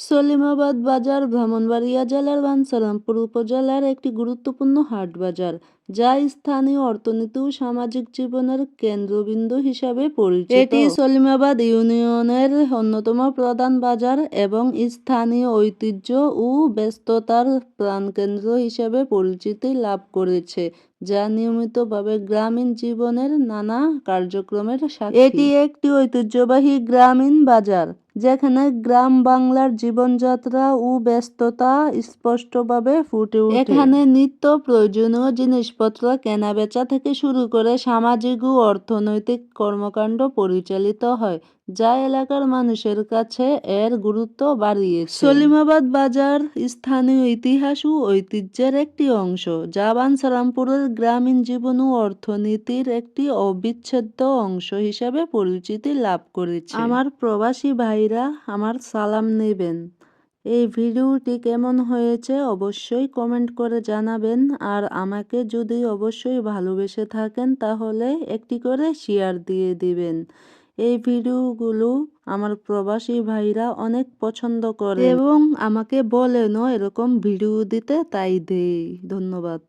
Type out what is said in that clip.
সলিমাবাদ বাজার ব্রাহ্মণবাড়িয়া জেলার বাঞ্ছারামপুর উপজেলার একটি গুরুত্বপূর্ণ হাট বাজার যা স্থানীয় অর্থনীতি ও সামাজিক জীবনের কেন্দ্রবিন্দু হিসাবে পরিচিত। এটি সলিমাবাদ ইউনিয়নের অন্যতম প্রধান বাজার এবং স্থানীয় ঐতিহ্য ও ব্যস্ততার প্রাণকেন্দ্র হিসেবে পরিচিতি লাভ করেছে যা নিয়মিতভাবে গ্রামীণ জীবনের নানা কার্যক্রমের সাথে এটি একটি ঐতিহ্যবাহী গ্রামীণ বাজার। যেখানে গ্রাম বাংলার জীবনযাত্রা ও ব্যস্ততা স্পষ্টভাবে ফুটে ওঠে। এখানে নিত্য প্রয়োজনীয় জিনিসপত্র কেনাবেচা থেকে শুরু করে সামাজিক ও অর্থনৈতিক কর্মকাণ্ড পরিচালিত হয় যা এলাকার মানুষের কাছে এর গুরুত্ব বাড়িয়েছে। সলিমাবাদ বাজার স্থানীয় ইতিহাস ও ঐতিহ্যের একটি অংশ। যা বাঞ্ছারামপুরের গ্রামীণ জীবন ও অর্থনীতির একটি অবিচ্ছেদ্য অংশ হিসেবে পরিচিতি লাভ করেছে। আমার প্রবাসী ভাইরা, আমার সালাম নেবেন। এই ভিডিওটি কেমন হয়েছে অবশ্যই কমেন্ট করে জানাবেন, আর আমাকে যদি অবশ্যই ভালোবেসে থাকেন তাহলে একটি করে শেয়ার দিয়ে দিবেন। এই ভিডিওগুলো আমার প্রবাসী ভাইরা অনেক পছন্দ করে এবং আমাকে বলেনও এরকম ভিডিও দিতে, তাই দেই। ধন্যবাদ।